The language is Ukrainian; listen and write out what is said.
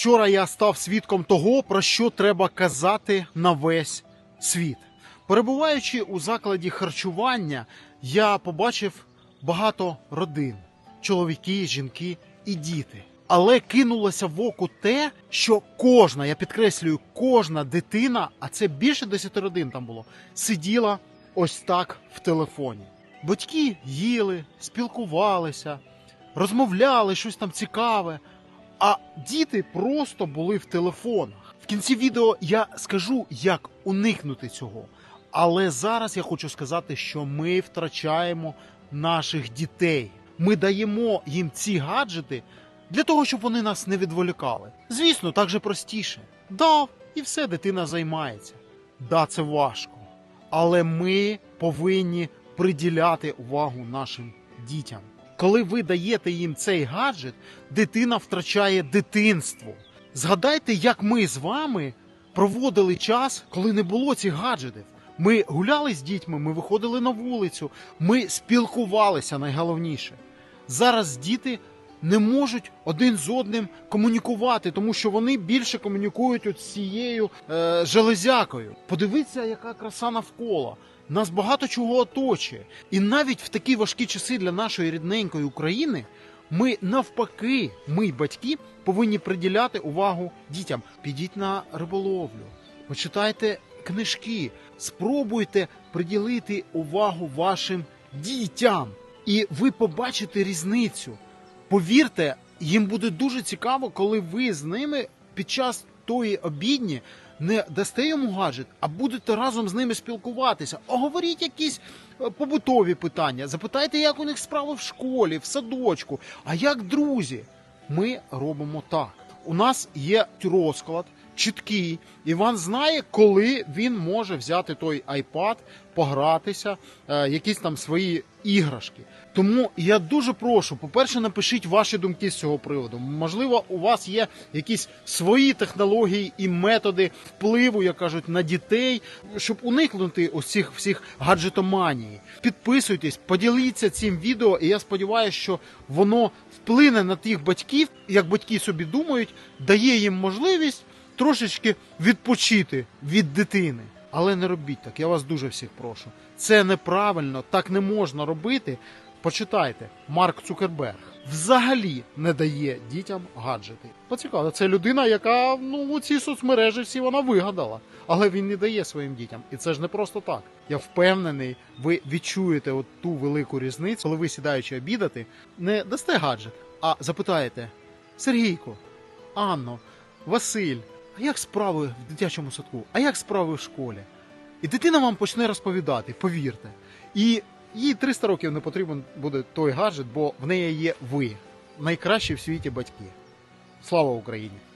Вчора я став свідком того, про що треба казати на весь світ. Перебуваючи у закладі харчування, я побачив багато родин: чоловіки, жінки і діти. Але кинулося в око те, що кожна, я підкреслюю, кожна дитина, а це більше 10 родин там було, сиділа ось так в телефоні. Батьки їли, спілкувалися, розмовляли щось там цікаве. А діти просто були в телефонах. В кінці відео я скажу, як уникнути цього. Але зараз я хочу сказати, що ми втрачаємо наших дітей. Ми даємо їм ці гаджети для того, щоб вони нас не відволікали. Звісно, так же простіше. Дав і все дитина займається. Да, це важко. Але ми повинні приділяти увагу нашим дітям. Коли ви даєте їм цей гаджет, дитина втрачає дитинство. Згадайте, як ми з вами проводили час, коли не було цих гаджетів. Ми гуляли з дітьми, ми виходили на вулицю, ми спілкувалися найголовніше. Зараз діти не можуть один з одним комунікувати, тому що вони більше комунікують з цією е, железякою. Подивіться, яка краса навколо. Нас багато чого оточує. І навіть в такі важкі часи для нашої рідненької України ми навпаки, ми, батьки, повинні приділяти увагу дітям. Підіть на риболовлю, почитайте книжки, спробуйте приділити увагу вашим дітям, і ви побачите різницю. Повірте, їм буде дуже цікаво, коли ви з ними під час тої обідні не дасте йому гаджет, а будете разом з ними спілкуватися. Оговоріть якісь е, побутові питання. Запитайте, як у них справи в школі, в садочку, а як друзі. Ми робимо так. У нас є розклад чіткий. Іван знає, коли він може взяти той iPad, погратися, е, якісь там свої іграшки. Тому я дуже прошу, по-перше, напишіть ваші думки з цього приводу. Можливо, у вас є якісь свої технології і методи впливу, як кажуть, на дітей, щоб уникнути ось цих всіх гаджетоманії. Підписуйтесь, поділіться цим відео, і я сподіваюся, що воно вплине на тих батьків, як батьки собі думають, дає їм можливість трошечки відпочити від дитини. Але не робіть так, я вас дуже всіх прошу. Це неправильно, так не можна робити. Почитайте, Марк Цукерберг взагалі не дає дітям гаджети. Поцікаво, це людина, яка ну у ці соцмережі всі вона вигадала, але він не дає своїм дітям. І це ж не просто так. Я впевнений, ви відчуєте от ту велику різницю, коли ви сідаючи обідати, не дасте гаджет, а запитаєте: Сергійко, Анно, Василь, а як справи в дитячому садку? А як справи в школі? І дитина вам почне розповідати, повірте. І їй 300 років не потрібен буде той гаджет, бо в неї є ви, найкращі в світі батьки. Слава Україні!